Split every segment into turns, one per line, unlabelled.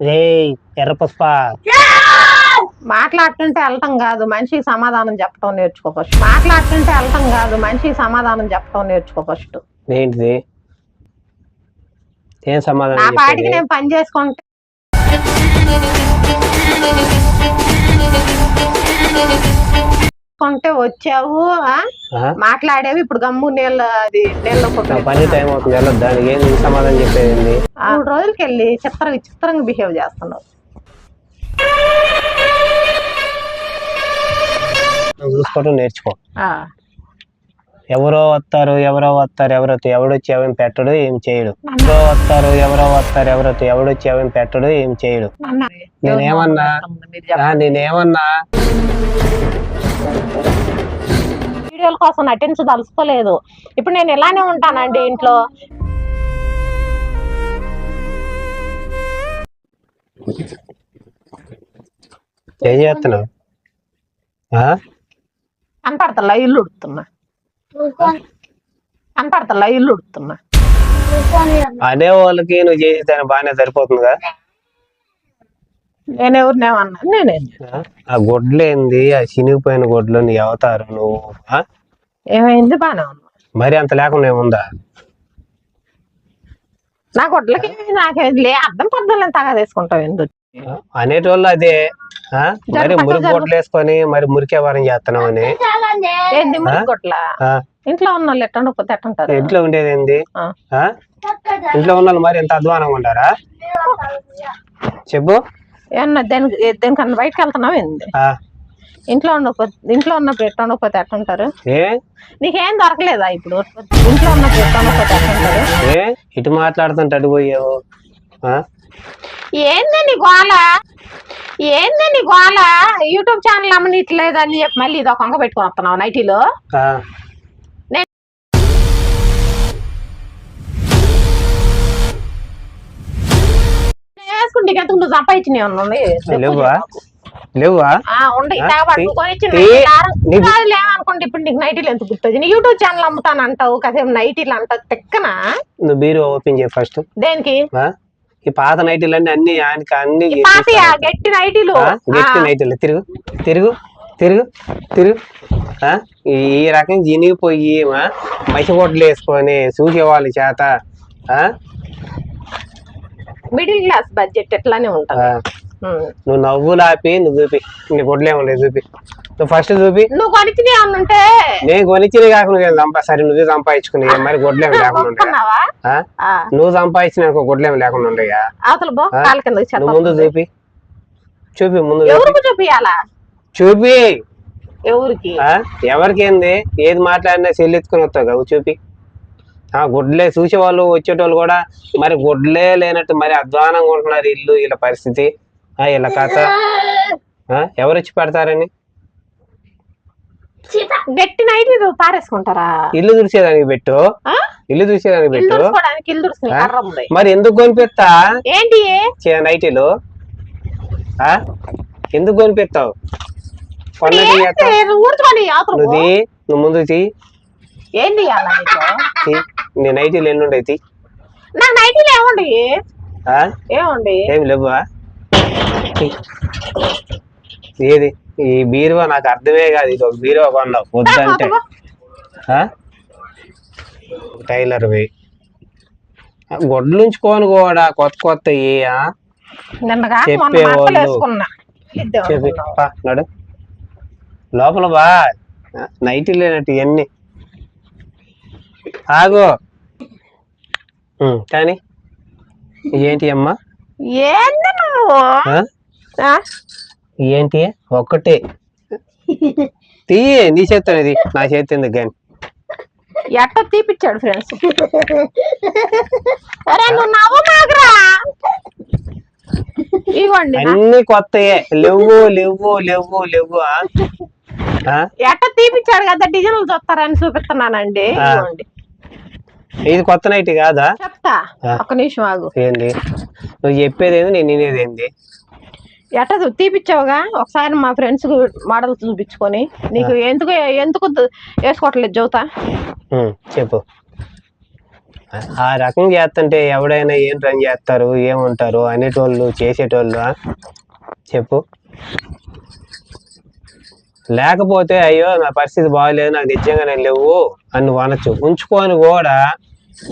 రే ఎర్ర పుష్ప.
మాట్లాడుతుంటే వెళ్ళటం కాదు మనిషికి సమాధానం చెప్పడం నేర్చుకో ఫస్ట్ మాట్లాడుతుంటే వెళ్ళటం కాదు మనిషికి సమాధానం చెప్పడం నేర్చుకో ఫస్ట్
ఏంటిది? ఏం సమాధానం
నా పాటికి
చెప్పేది?
నేను పని చేసుకుంటే. కొంటే వచ్చావు మాట్లాడేవి ఇప్పుడు గమ్ము నీళ్ళ అది నీళ్ళ
పని టైం అవుతుంది దానికి ఏం సమాధానం చెప్పేది?
మూడు రోజులకి వెళ్ళి చిత్ర విచిత్రంగా బిహేవ్ చేస్తున్నావు.
నువ్వు చూసుకోవడం నేర్చుకో. ఎవరో వస్తారు ఎవరో వస్తారు ఎవరో ఎవడొచ్చి ఏమేమి పెట్టడు ఏం చేయడు. ఎవరో వస్తారు ఎవరో వస్తారు ఎవరో ఎవడొచ్చి ఏమేమి పెట్టడు ఏం చేయడు. నేనేమన్నా నేనేమన్నా
వీడియోల కోసం నటించదలుచుకోలేదు ఇప్పుడు నేను ఇలానే ఉంటానండి ఇంట్లో.
ఏం చేస్తున్నావు? ఆ?
కనపడతల్లా ఇల్లు ఉడుతున్నా. ఇల్లు ఉడుతున్నా.
అదే వాళ్ళకి నువ్వు చేసి బాగానే సరిపోతుందిగా?
నేను ఎవరినేమన్నా నేనేం
ఆ? ఆ గొడ్లు ఏంది ఆ చినిగిపోయిన గొడ్లు నీ అవతారు నువ్వు ఆ?
ఏమైంది ఉన్నా
మరి అంత లేకుండా ఏముందా
నా గొడ్లకి నాకే లే అర్థం పద్ధతులను తగా తీసుకుంటావు ఎందుకు?
అనేటోళ్ళు అదే ఆ? మరి మురికి. గొడ్లు వేసుకొని మరి మురికే వారం చేస్తున్నావు అని
ఏంది మురికి గొడ్ల
ఆ?
ఇంట్లో ఉన్న వాళ్ళు ఎట్టండి పోతే ఎట్టంటారు
ఇంట్లో ఉండేది ఏంది
ఆ.
ఆ? ఇంట్లో ఉన్న వాళ్ళు మరి ఎంత అధ్వానంగా ఉండారా చెప్పు
ఏమన్నా దేనికి దేనికన్నా బయటకు వెళ్తున్నావు ఏంది. ఇంట్లో ఉండకపోతే ఇంట్లో ఉన్నప్పుడు ఎట్ట ఉండకపోతే ఎట్టంటారు
ఏ?
నీకేం దొరకలేదా ఇప్పుడు? ఇంట్లో ఉన్నప్పుడు ఉండకపోతే ఎట్టంటారు
ఏ? ఇటు మాట్లాడుతుంటే అటు పోయావు? ఆ?
ఏంది నీ గోల? ఏంది నీ గోల? యూట్యూబ్ ఛానల్ అమ్మనిట్లేదు అని చెప్పి మళ్ళీ ఇది ఒక వంక పెట్టుకొని వస్తున్నావు నైటీలో? ఇంకా నువ్వు సంపాదించినవి ఉన్నాయి
లేవా లేవా
లేవనుకుంటే ఇప్పుడు నీకు నైటీలు ఎంత గుర్తుంది నీ యూట్యూబ్ ఛానల్ అమ్ముతాను అంటావు కాసేపు నైటీలు అంటావు తెక్కనా?
నువ్వు బీరు ఓపెన్ చేయి ఫస్ట్
దేనికి?
ఈ పాత నైటీలన్నీ అన్ని ఆయనకి అన్ని
ఈ పాతయా గట్టి నైటీలు?
గట్టి నైటీలు తిరుగు తిరుగు తిరుగు తిరుగు. ఆ? ఈ రకం జినిగిపోయి ఆ? మసి కొట్లు వేసుకొని చూసేవాళ్ళ చేత?
మిడిల్ క్లాస్ బడ్జెట్ ఎట్లానే. ఉంటది.
నువ్వు నవ్వులు ఆపి నువ్వు చూపి. నీ ఏముండవు చూపి. నువ్వు ఫస్ట్ చూపి.
నువ్వు కొనిచ్చినవి ఏమన్నా ఉంటే?
నేను కొనిచ్చినవి కాకుండా నువ్వు సంపా సరే నువ్వే సంపాదించుకుని మరి గొడ్లు ఏమి లేకుండా నువ్వు సంపాదించిన గొడ్లు లేకుండా
కిందకి
నువ్వు ముందు చూపి. చూపి ముందు చూపి.
ఎవరికి చూపియాలా
చూపి.
ఎవరికి?
ఆ? ఎవరికేంది ఏది? మాట్లాడినా చెల్లెత్తుకుని వస్తావు కదా చూపి. ఆ గుడ్లే చూసేవాళ్ళు వచ్చేటోళ్ళు కూడా మరి గుడ్లే లేనట్టు మరి అధ్వానంగా ఉంటున్నారు ఇల్లు వీళ్ళ పరిస్థితి. ఆ వీళ్ళ కథ? ఎవరు వచ్చి పెడతారని?
గట్టి నైట్ పారేసుకుంటారా?
ఇల్లు తుడిచేదానికి పెట్టు? ఇల్లు తుడిచేదానికి పెట్టు. మరి ఎందుకు కొనిపిస్తా
ఏంటి?
నైటీలు ఆ? ఎందుకు
పో.
నువ్వు ముందు
ఏంటి.
నీ నైటీలు ఎన్ని ఉండయి తీ
నాకు నైటీలు ఏముండి? ఏముండి
ఏమి లేవా. ఏది? ఈ బీరువా? నాకు అర్థమే కాదు. ఇది ఒక బీరువా కొన్నావు. వద్దంటే? టైలర్వి ఆ, గొడ్లు ఉంచుకోను కూడా కొత్త కొత్త చెప్పేవాళ్ళు. లోపల బా. నైట్ లేనట్టు ఇవన్నీ. ఆగు. కానీ? ఏంటి అమ్మా?
ఏంది నువ్వు?
ఏంటి? ఒక్కటే తీయి నీ చేత్తో ఇది. నా చేతి ఎందుకు కానీ?
ఎట్ట తీపిచ్చాడు ఫ్రెండ్స్? అరే నువ్వు నవ్వమాగరా ఇవ్వండి
అన్ని కొత్తయే. లేవు లేవు లేవు లేవు?
ఎట్ట తీపిచ్చాడు కదా డిజైన్లు చూస్తారని చూపిస్తున్నానండి. ఇవ్వండి.
ఇది కొత్త నైట్ కాదా?
చెప్తా. ఒక నిమిషం ఆగు.
ఏంది? నువ్వు చెప్పేది ఏంది? నేను వినేది ఏంది?
ఎట్ట తీపిచ్చావుగా? ఒకసారి మా ఫ్రెండ్స్ మోడల్ చూపించుకొని. నీకు ఎందుకు ఎందుకు వేసుకోవట్లేదు జోతా
ఉమ్, చెప్పు. ఆ రకం చేస్తుంటే ఎవడైనా ఏం రన్ చేస్తారు ఏముంటారు అనేటోళ్ళు చేసేటోళ్ళు? చెప్పు. లేకపోతే అయ్యో నా పరిస్థితి బాగలేదు నాకు నిజంగానే లేవు అని అనొచ్చు. ఉంచుకొని కూడా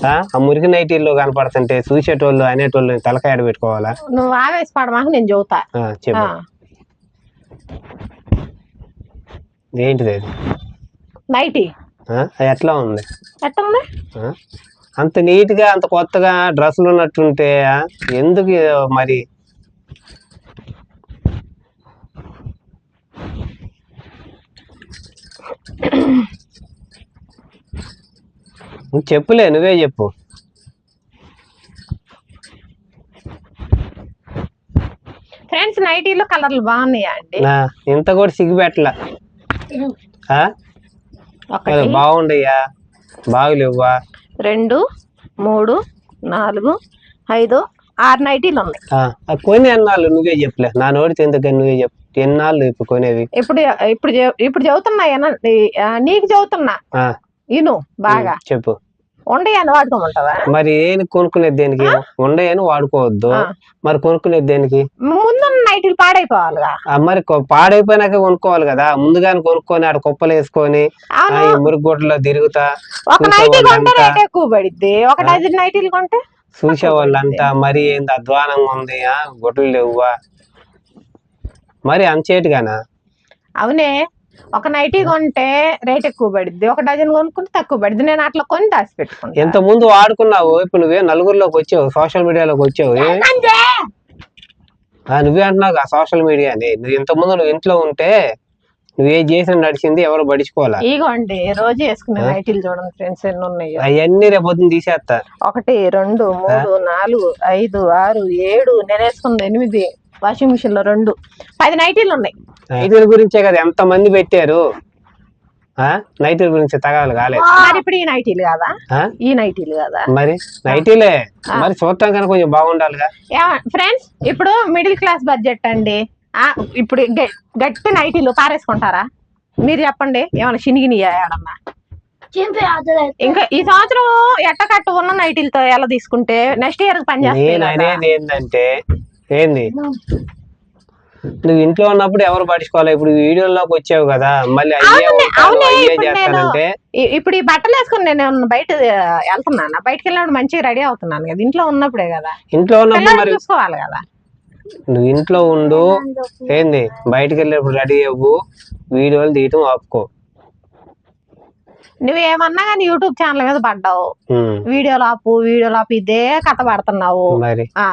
ఆ మురికి నైటీల్లో కనపడుతుంటే చూసేటోళ్ళు అనేటోళ్ళు తలకాయ పెట్టుకోవాలా
నువ్వు ఆవేశపడమాక నేను చెబుతా.
ఆ, చెప్పు.
ఆ,
ఏంటిది అది?
నైటీ.
ఎట్లా ఉంది?
ఎట్టుంది
ఆ? అంత నీట్గా అంత కొత్తగా డ్రెస్సులు ఉన్నట్టుంటే? ఎందుకు మరి చెప్పులే నువ్వే చెప్పు.
ఫ్రెండ్స్ నైటీలో కలర్లు బాగున్నాయా అండి?
ఇంత కూడా సిగ్గుపెట్టలా. బాగుండయ్యా. బాగులేవ్వా?
రెండు మూడు నాలుగు ఐదు ఆరు నైటీలు ఉన్నాయి.
ఆ, ఆ కొని ఎన్నాళ్ళు నువ్వే చెప్పలే. నా నోటితో ఎందుకని నువ్వే చెప్పు ఎన్నాళ్ళు ఇప్పుడు కొనేవి?
ఇప్పుడు ఇప్పుడు ఇప్పుడు ఆ, నీకు చెబుతున్నా
ఆ,
ఇను బాగా.
చెప్పు.
ఉండయని వాడుకోమంటావా?
మరి ఏం కొనుక్కునేది దేనికి? ఉండయని వాడుకోవద్దు. మరి కొనుక్కునేది దేనికి?
ముందున్న నైటీలు పాడైపోవాలిగా.
మరి పాడైపోయినాక కొనుక్కోవాలి కదా. ముందుగానే కొనుక్కొని ఆడ కుప్పలు వేసుకొని మురుగుగొడ్డలో తిరుగుతా
ఒక నైటీ కొంటే
వాళ్ళంతా-
రేట్ ఎక్కువ పడిద్ది. ఒక డజన్ నైటీలు కొంటే?
చూసే వాళ్ళంతా మరి ఏంది అధ్వానంగా ఉంది ఆ గొడ్డలు లేవువా? మరి అంచేటుగానా?
అవునే ఒక నైటీ కొంటే రేట్ ఎక్కువ పడిద్ది ఒక డజన్ కొనుక్కుంటే తక్కువ పడిద్ది నేను అట్లా కొని దాచి పెట్టుకుంటా.
ఎంత ముందు వాడుకున్నావు ఇప్పుడు నువ్వే నలుగురిలోకి వచ్చావు సోషల్ మీడియాలోకి వచ్చావు నువ్వే అంటున్నావు ఆ సోషల్ మీడియా అని నువ్వు ఇంత ముందు నువ్వు ఇంట్లో ఉంటే నువ్వే చేసిన నడిచింది ఎవరు పడిచుకోవాలా
ఇగోండి రోజు వేసుకునే నైటీలు చూడండి ఫ్రెండ్స్ ఎన్ని ఉన్నాయో.
అవన్నీ రేపు పొద్దున్న తీసేస్తా
ఒకటి రెండు మూడు నాలుగు ఐదు ఆరు ఏడు నేను వేసుకుంది ఎనిమిది వాషింగ్ మిషన్లో రెండు. పది నైటీలు ఉన్నాయి.
నైటీల గురించే కదా ఎంత మంది పెట్టారు? ఆ? నైటీల గురించి తగాలి కాలేదు.
మరి ఇప్పుడు ఈ నైటీలు కాదా? ఈ నైటీలు కాదా?
మరి నైటీలే. మరి చూడటానికి కొంచెం బాగుండాలిగా.
ఫ్రెండ్స్ ఇప్పుడు మిడిల్ క్లాస్ బడ్జెట్ అండి. ఇప్పుడు గ- గట్టి నైటీలు పారేసుకుంటారా? మీరు చెప్పండి ఏమైనా చినిగినాయా ఏడన్నా ఇంకా ఈ సంవత్సరం ఎట్టకట్టు ఉన్న నైటీలతో ఎలా తీసుకుంటే నెక్స్ట్ ఇయర్ పని
నేను
చేస్తాయి
అనేది ఏంటంటే ఏంది? నువ్వు ఇంట్లో ఉన్నప్పుడు ఎవరు పట్టించుకోవాలి? ఇప్పుడు వీడియోలోకి వచ్చావు కదా మళ్ళీ
ఇప్పుడు
చేస్తానంటే?
ఈ- ఇప్పుడు ఈ బట్టలు వేసుకుని నేను బయట వెళ్తున్నానా? బయటకు వెళ్ళినప్పుడు మంచిగా రెడీ అవుతున్నాను కదా ఇంట్లో ఉన్నప్పుడే కదా?
ఇంట్లో ఉన్నప్పుడు
చూసుకోవాలి కదా?
నువ్వు ఇంట్లో ఉండు. ఏంది? బయటికి వెళ్ళేప్పుడు రెడీ అవ్వు. వీడియోలు తీయటం ఆపుకో.
నువ్వేమన్నా కానీ యూట్యూబ్ ఛానల్ మీద పడ్డావు. వీడియోలు ఆపు వీడియోలు ఆపు ఇదే కథ పడుతున్నావు.
మరి?
ఆ.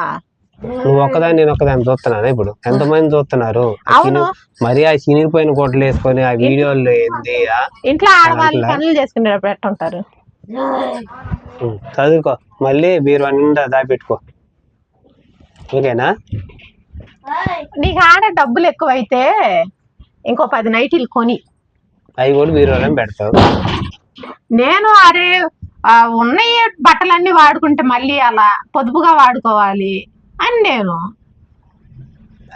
నువ్వు ఒక్కదాన్ని నేను ఒక్కదాన్ని చూస్తున్నాను ఇప్పుడు? ఎంతమంది చూస్తున్నారు? మరి ఆ చినిగిపోయిన గుడ్డలు వేసుకొని ఆ వీడియోలు ఏంది?
ఇంట్లో ఆడవాళ్ళు? పనులు చేసుకునేటప్పుడు ఎట్టుంటారు?
చదువుకో. మళ్ళీ బీరువా నిండా దాపెట్టుకో ఓకేనా
నీకు ఆడ డబ్బులు ఎక్కువైతే ఇంకో పది నైటీలు కొని.
అవి కూడా బీరువాలో పెడతావు.
నేను అరే ఉన్నాయి బట్టలన్నీ వాడుకుంటే మళ్ళీ అలా పొదుపుగా వాడుకోవాలి అని నేను.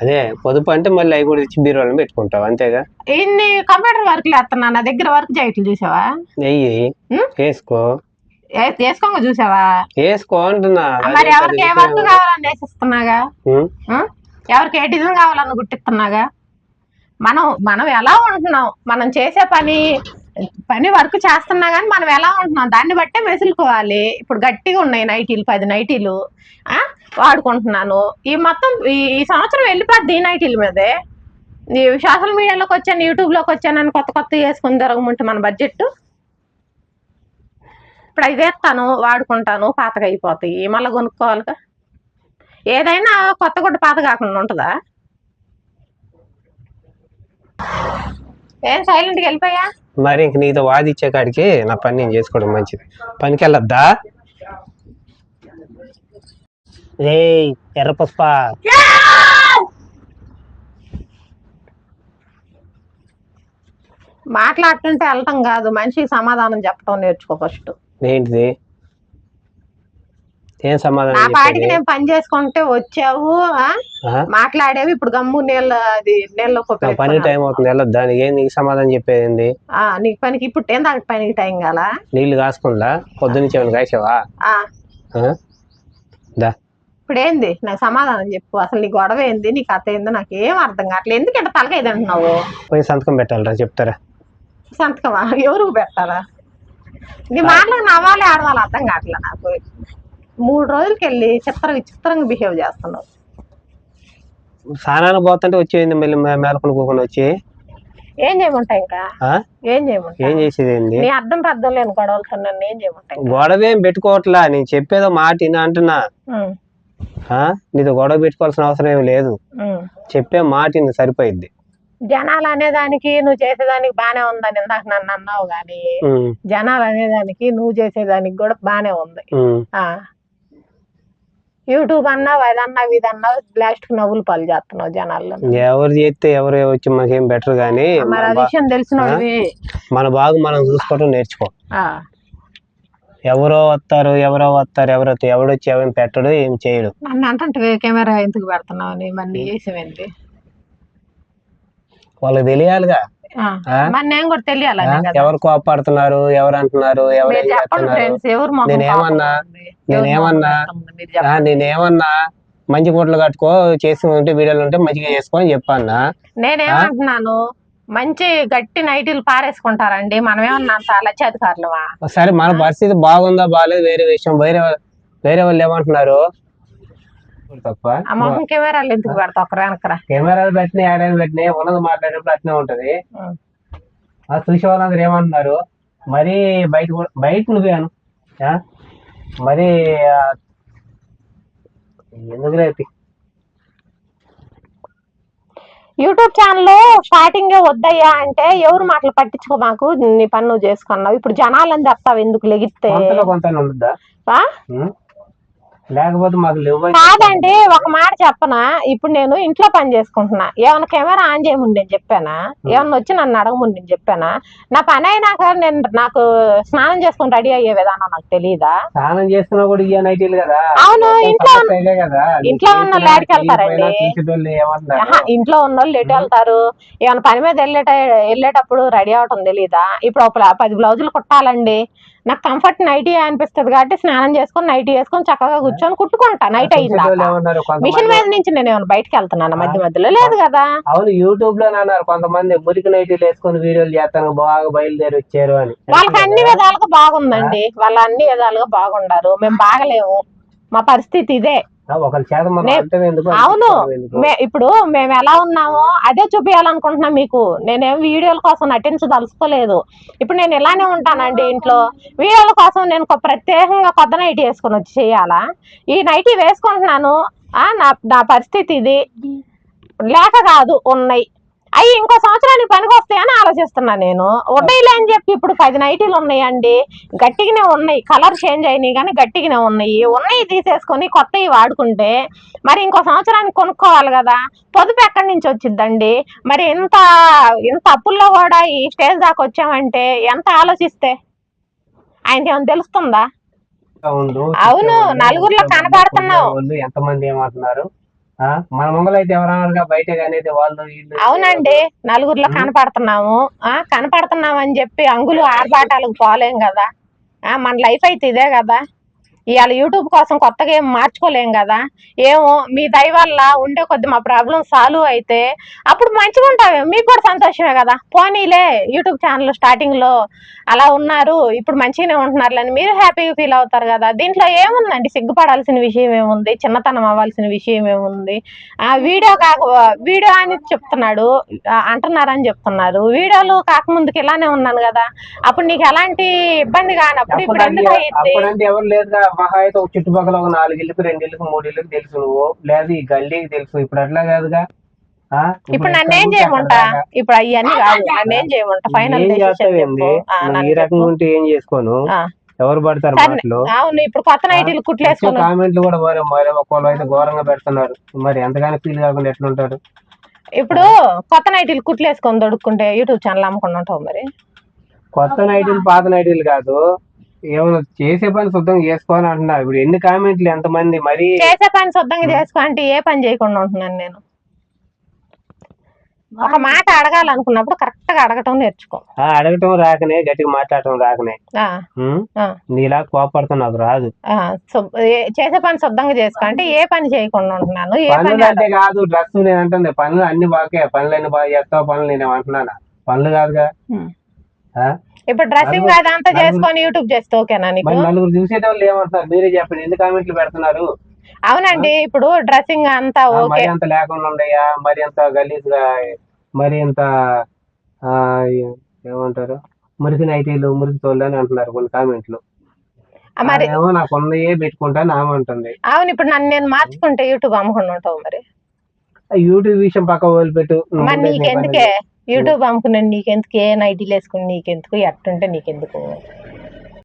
అదే పొదుపు అంటే మళ్ళీ అవి కూడా తెచ్చి బీరువాలో పెట్టుకుంటావు? అంతేగా?
ఇన్ని కంప్యూటర్ వర్క్లు వేస్తున్నా నా దగ్గర వర్క్ చేయట్లు చూసావా?
నెయ్యి? వేసుకో.
వేసుకోంగా చూసావా?
వేసుకో అంటున్నా.
మరి ఎవరికి ఏ వర్క్ కావాలని వేసిస్తున్నాగా? ఎవరికి ఏ డిజైన్ కావాలని గుట్టిస్తున్నాగా మనం మనం ఎలా ఉంటున్నాం? మనం చేసే పని పని వర్క్ చేస్తున్నా కానీ మనం ఎలా ఉంటున్నాం? దాన్ని బట్టే మెసులుకోవాలి. ఇప్పుడు గట్టిగా ఉన్నాయి నైటీలు పది నైటీలు. ఆ? వాడుకుంటున్నాను. ఈ మొత్తం ఈ ఈ సంవత్సరం వెళ్ళిపోద్ది ఈ నైటీల మీదే. సోషల్ మీడియాలోకి వచ్చాను యూట్యూబ్లోకి వచ్చానని కొత్త కొత్త వేసుకుని తిరగమంటే మన బడ్జెట్ ఇప్పుడు అవి వేస్తాను వాడుకుంటాను పాతగా అయిపోతాయి. మళ్ళీ కొనుక్కోవాలిగా. ఏదైనా కొత్త గుడ్డ పాత కాకుండా ఉంటుందా? ఏం సైలెంట్కి వెళ్ళిపోయా?
మరి ఇంక నీతో వాదిచ్చే కాడికి నా పని నేను చేసుకోవడం మంచిది. పనికి వెళ్ళొద్దా? రే ఎర్ర పుష్ప.
మాట్లాడుతుంటే వెళ్ళటం కాదు మనిషికి సమాధానం చెప్పడం నేర్చుకో ఫస్ట్.
ఏంటిది? ఏం సమాధానం
నా పాటికి
చెప్పేది?
నేను పని చేసుకుంటే వచ్చావు ఆ?
ఆహా.
మాట్లాడేవి ఇప్పుడు గమ్ము నీళ్ళ అది నీళ్ళ
నా పని టైం అవుతుంది వెళ్ళొద్దు? దానికి ఏం నీకు సమాధానం చెప్పేది ఏంది?
నీకు పనికి ఇప్పుడు ఏం దానికి పనికి టైం కాల?
నీళ్ళు కాసుకుందా? పొద్దు నుంచి ఏమైనా కాసావా?
ఆ,
ఆ? దా.
ఇప్పుడు ఏంది? నాకు సమాధానం చెప్పు. అసలు నీ గొడవ ఏంది? నీ కథ ఏందో నాకు ఏం అర్థం కావట్లేదు. ఎందుకు ఇంత తలకాయ అంటున్నావు
పోయి సంతకం పెట్టాలరా చెప్తారా?
సంతకమా? ఎవరికి పెట్టాలా? నీ మాటలకు నవ్వాలి ఆడవాలి అర్థం కావట్లేదు నాకు. మూడు రోజులకి వెళ్ళి చిత్ర విచిత్రంగా బిహేవ్ చేస్తున్నావు.
స్నానానికి పోతుంటే వచ్చేది మళ్ళీ మేలకొని కూకొని వచ్చి.
ఏం చేయమంటావు ఇంకా? ఏం
ఏం
చేయమంటావు
చేసేది ఏంది
నీ అర్థం పెద్దం లేని గొడవలతో నన్ను ఏం చేయమంటావు
గొడవ ఏం పెట్టుకోవట్లా నేను చెప్పేదో మాట విను అంటున్నా? నీతో గొడవ పెట్టుకోవాల్సిన అవసరం ఏమి లేదు. చెప్పే మాట సరిపోయిద్ది.
జనాలు అనేదానికి నువ్వు చేసేదానికి బానే ఉందని ఇందాక నన్ను అన్నావు గాని జనాలు అనేదానికి నువ్వు చేసేదానికి కూడా బానే ఉంది. యూట్యూబ్ అన్నావు అది అన్నావు ఇది అన్నావు లాస్ట్ నవ్వులు పాలు చేస్తున్నావు జనాల్లో
ఎవరు చేస్తే ఎవరు వచ్చి మనకేం బెటర్
మరి ఆ విషయం తెలిసినవి
మన బాగు మనం చూసుకోవటం నేర్చుకో. ఎవరో వస్తారు ఎవరో వస్తారు ఎవరో ఎవడొచ్చి ఎవరిని పెట్టడు ఏం చేయడు.
నన్ను అంటే కెమెరా ఎందుకు పెడుతున్నావు అని మరి నీ చేసేవేంటి
వాళ్ళకి తెలియాలిగా.
నేను కూడా తెలియాలి?
ఎవరు కోపడుతున్నారు ఎవరు అంటున్నారు ఎవరు నేనేమన్నా? నేనేమన్నా? నేనేమన్నా మంచి గుడ్లు కట్టుకో చేసి ఉంటే వీడియోలు ఉంటే మంచిగా చేసుకో అని చెప్పన్నా?
నేనేమంటున్నాను మంచి గట్టి నైటీలు పారేసుకుంటారండి మనం ఏమన్నా అంత లక్షాధికారులమా
సరే మన పరిస్థితి బాగుందా బాగాలేదు వేరే విషయం వేరే వేరే వాళ్ళు ఏమంటున్నారు? తప్ప?
ఆ మొహం కెమెరాలు ఎందుకు పెడతా ఒక వెనకరా
కెమెరాలు పెట్టినా యాడని పెట్టినా ఉన్నది మాట్లాడేటప్పుడు అట్నే ఉంటది. ఆ. చూసే వాళ్ళందరూ ఏమంటున్నారు? మరి బయట బయట నువ్వేను? మరి ఎందుకు రేపి
యూట్యూబ్ ఛానల్ స్టార్టింగ్ వద్దయ్యా అంటే ఎవరు మాటలు పట్టించుకో మాకు నీ పని నువ్వు చేసుకున్నావు. ఇప్పుడు జనాలని చెప్తావు ఎందుకు లెగిస్తే
లేకపోతే మాకు లేవు
కాదండి ఒక మాట చెప్పనా? ఇప్పుడు నేను ఇంట్లో పని చేసుకుంటున్నా. ఏమైనా కెమెరా ఆన్ చేయముంది నేను చెప్పానా? ఏమన్నా వచ్చి నన్ను అడగముంది నేను చెప్పానా? నా పని అయినాక నేను నాకు స్నానం చేసుకుని రెడీ అయ్యే విధానం నాకు తెలియదా
స్నానం చేస్తున్నా కూడా కదా.
అవును ఇంట్లో
కదా.
ఇంట్లో ఉన్న ఏడికి వెళ్తారండి? ఇంట్లో ఉన్న వాళ్ళు ఎటు వెళ్తారు? ఏమైనా పని మీద వెళ్ళేట వెళ్ళేటప్పుడు రెడీ అవటం తెలీదా? ఇప్పుడు ఒక పది బ్లౌజులు కుట్టాలండి. నాకు కంఫర్ట్ నైటీ అనిపిస్తుంది కాబట్టి స్నానం చేసుకొని నైటీ వేసుకొని చక్కగా కూర్చొని కుట్టుకుంటా నైట్ అయిందా మిషన్ మీద నుంచి నేను ఏమైనా బయటకు వెళ్తున్నాను మధ్య మధ్యలో? లేదు కదా.
అవును యూట్యూబ్లో అన్నారు కొంతమంది మురికి నైటీలు వేసుకొని వీడియోలు చేస్తాను బాగా బయలుదేరి వచ్చారు అని.
వాళ్ళకి అన్ని విధాలుగా బాగుందండి. వాళ్ళు అన్ని విధాలుగా బాగుండారు. మేము బాగలేము. మా పరిస్థితి ఇదే. అవును. ఇప్పుడు మేము ఎలా ఉన్నామో అదే చూపించాలనుకుంటున్నా మీకు. నేనేం వీడియోల కోసం నటించదలుచుకోలేదు ఇప్పుడు నేను ఇలానే ఉంటానండి ఇంట్లో. వీడియోల కోసం నేను ప్రత్యేకంగా కొత్త నైటీ వేసుకొని వచ్చి చేయాలా? ఈ నైటీ వేసుకుంటున్నాను. నా నా పరిస్థితి ఇది. లేక కాదు ఉన్నాయి. అవి ఇంకో సంవత్సరానికి పనికి వస్తాయని ఆలోచిస్తున్నా నేను. వడ్డీలే అని చెప్పి ఇప్పుడు పది నైటీలు ఉన్నాయండి. గట్టిగానే ఉన్నాయి. కలర్ చేంజ్ అయినాయి కానీ గట్టిగానే ఉన్నాయి. ఉన్నాయి తీసేసుకొని కొత్తవి వాడుకుంటే మరి ఇంకో సంవత్సరానికి కొనుక్కోవాలి కదా. పొదుపు ఎక్కడి నుంచి వచ్చిందండి మరి ఇంత ఇంత అప్పుల్లో కూడా ఈ స్టేజ్ దాకా వచ్చామంటే ఎంత ఆలోచిస్తే? ఆయనకి ఏమైనా తెలుస్తుందా? అవును, నలుగురిలో కనపడుతున్నావు.
ఎంతమంది ఏమంటున్నారు? మన ముంగలైతే అయితే బయట కానీ వాళ్ళు
అవునండి. నలుగురిలో కనపడుతున్నాము. ఆ కనపడుతున్నాం అని చెప్పి అంగులు ఆర్భాటాలకు పోలేం కదా? ఆ మన లైఫ్ అయితే ఇదే కదా? ఇవాళ యూట్యూబ్ కోసం కొత్తగా ఏం మార్చుకోలేం కదా. ఏమో మీ దయ వల్ల ఉండే కొద్ది మా ప్రాబ్లం సాల్వ్ అయితే అప్పుడు మంచిగా ఉంటాము మీకు కూడా సంతోషమే కదా. పోనీలే యూట్యూబ్ ఛానల్ స్టార్టింగ్లో అలా ఉన్నారు ఇప్పుడు మంచిగానే ఉంటున్నారు అని మీరు హ్యాపీగా ఫీల్ అవుతారు కదా. దీంట్లో ఏముందండి? సిగ్గుపడాల్సిన విషయం ఏముంది? చిన్నతనం అవ్వాల్సిన విషయం ఏముంది? ఆ వీడియో కాక వీడియో అని చెప్తున్నాడు అంటున్నారని చెప్తున్నారు. వీడియోలు కాకముందుకు ఇలానే ఉన్నాను కదా. అప్పుడు నీకు ఎలాంటి ఇబ్బంది కానప్పుడు ఇప్పుడు ఎందుకు అయ్యింది
మహా అయితే ఒక చుట్టుపక్కల ఒక నాలుగు ఇళ్ళకి రెండు ఇళ్ళకి మూడు ఇళ్ళకి తెలుసు నువ్వు. లేదు ఈ గల్లీకి తెలుసు. ఇప్పుడు అట్లా కాదుగా.
ఇప్పుడు నన్ను చేయమంటా. ఇప్పుడు అవన్నీ కాదు. నన్ను చేయమంటా? ఫైనల్
ఈ రకంగా. ఉంటే ఏం చేసుకోను. ఎవరు పడతారు
అవును ఇప్పుడు కొత్త నైటీలు కుట్లేసుకున్నాను
కామెంట్లు కూడా మరి మరి ఒక్కళ్ళు అయితే ఘోరంగా పెడుతున్నారు. మరి ఎంతగానో ఫీల్ కాకుండా ఎట్లుంటారు?
ఇప్పుడు కొత్త నైటీలు కుట్లేసుకొని దొడుక్కుంటే యూట్యూబ్ ఛానల్ అమ్ముకుండా ఉంటావు మరి?
కొత్త నైటీలు పాత నైటీలు కాదు. ఏమైనా చేసే పని శుద్ధంగా చేసుకోవాలని అంటున్నా ఇప్పుడు ఎన్ని కామెంట్లు ఎంతమంది మరి
చేసే పని శుద్ధంగా చేసుకో అంటే ఏ పని చేయకుండా ఉంటున్నాను నేను. ఒక మాట అడగాలనుకున్నప్పుడు కరెక్ట్గా అడగటం నేర్చుకో.
ఆ అడగటం రాకనే గట్టిగా మాట్లాడటం రాకనే.
ఆ,
ఉం?
ఆ,
నీలా కోపడతాం నాకు రాదు.
చేసే పని శుద్ధంగా చేసుకో అంటే ఏ పని చేయకుండా ఉంటున్నాను? ఏ పని
పనులు అంటే కాదు డ్రెస్ నేను అంటుంది పనులు అన్ని బాగా పనులు అన్ని బాగా చేస్తావు పనులు నేను అంటున్నానా? పనులు కాదుగా?
ఇప్పుడు డ్రెస్సింగ్ అదంతా చేసుకొని యూట్యూబ్ చేస్తే ఓకేనా నీకు?
నలుగురు చూసేటోళ్ళు ఏమంటున్నారు? మీరే చెప్పండి. ఎందుకు కామెంట్లు పెడుతున్నారు?
అవునండి ఇప్పుడు డ్రెస్సింగ్ అంతా ఓకే.
మరి అంత లేకుండా ఉండయా? మరి అంత గలీజ్గా మరి అంత ఆ, ఏమంటారు? మురికి నైటీలు మురికి తోళ్ళు అని అంటున్నారు కొన్ని కామెంట్లు.
మరి
ఏమో నాకు ఉన్నయే పెట్టుకుంటాను ఆమె అంటుంది.
అవును ఇప్పుడు నన్ను నేను మార్చుకుంటే యూట్యూబ్ అమ్ముకుని ఉంటావు మరి.
యూట్యూబ్ విషయం పక్క వదిలిపెట్టు.
మరి నీకెందుకే. యూట్యూబ్ అమ్ముకున్నాను నీకెందుకు? ఏ నైటీలు వేసుకుని నీకెందుకు? ఎట్టుంటే నీకెందుకు?